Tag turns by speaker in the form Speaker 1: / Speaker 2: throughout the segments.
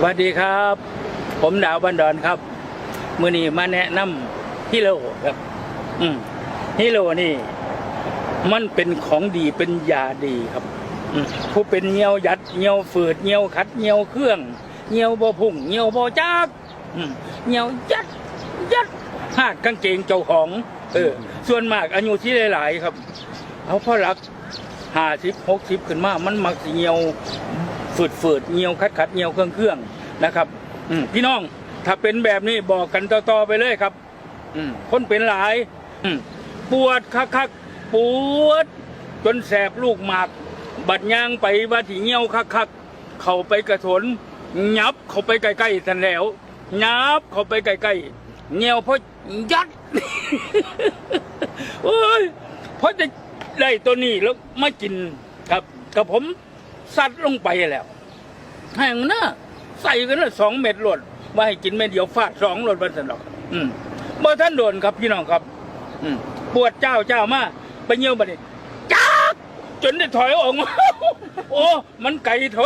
Speaker 1: สวัสดีครับ ผมดาวบันดอนครับมือนี้มาแนะนำฮิโร่ครับ อืมฮิโร่นี่ มันเป็นของดีเป็นยาดีครับอืมผู้เป็นเงียวยัดเงียวฝืดเงียวขัดเงียวเครื่องเงียวบ่พุ่งเงียวบ่จักอืมเงียวยัดยัดหากกางเกงเจ้าของ เออ ส่วนมากอายุที่หลาย ๆ ครับเขาพอรักห้าสิบหกสิบขึ้นมา มันมักสิเงียว ฝืดฝืดๆเงียวคัดคัดๆเงียวเครื่องเครื่องๆนะครับ อืมพี่น้องถ้าเป็นแบบนี้บอกกันต่อๆไปเลยครับ อืมคนเป็นหลาย อืมปวดคักคักๆปวด จนแสบลูกหมาก บัดย่างไปว่าที่เงียวคักคักๆเข้าไปกระสนยับเข้าไปใกล้ๆทันแล้วยับเข้าไปใกล้ๆเงียวเพราะยัดโอ้ยเพราะจะได้ตัวนี้แล้วมากินครับกับผม สัดลงไปแล้วแห่งนะใส่กันละสองเม็ดหลดว่าให้กินเม็ดเดียวฟาดสองหลดบันสนอก อืมบ่ท่านโดนครับพี่น้องครับ อืมปวดเจ้าเจ้ามาไปเยี่ยวบัดนี้จักจนได้ถอยออกมาโอ้มันไก่โถ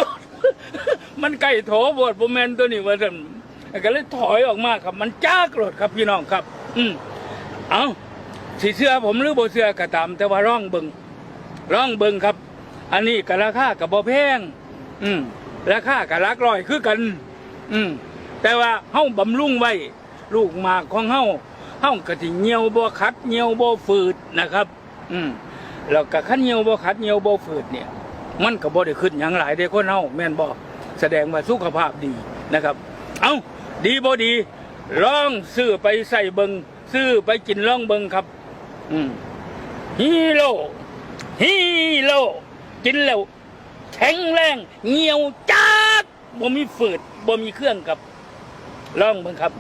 Speaker 1: มันไก่โถบวดโบแมนตัวนี้ว่าท่นก็เลยถอยออกมาครับ มันจักหลดครับพี่น้องครับ อืมเอาสีเสื้อผมหรือโบเสื้อก็ตาม แต่ว่าร่องเบิงร่องเบิงครับ อันนี้ก็ราคากับบ่แพง อืมราคากับลักร้อยคือกัน อืมแต่ว่าเฮาบำรุงไว้ ลูกหมากของเฮาเฮาก็สิเหี่ยวบ่ขัดเหี่ยวบ่ฝืดนะครับ อืมแล้วก็คันเหี่ยวบ่ขัดเหี่ยวบ่ฝืดเนี่ย มันก็บ่ได้ขึ้นหยังหลายเด้คนเฮาแม่นบ่แสดงว่าสุขภาพดีนะครับ เอ้าดีบ่ดีลองซื้อไปใส่เบิงซื้อไปกินลองเบิงครับ อืมฮีโร่ฮีโร่ กินแล้วแข็งแรงเงียวจักบ่มีฝืดบ่มีเครื่องกับลองเบิ่งครับ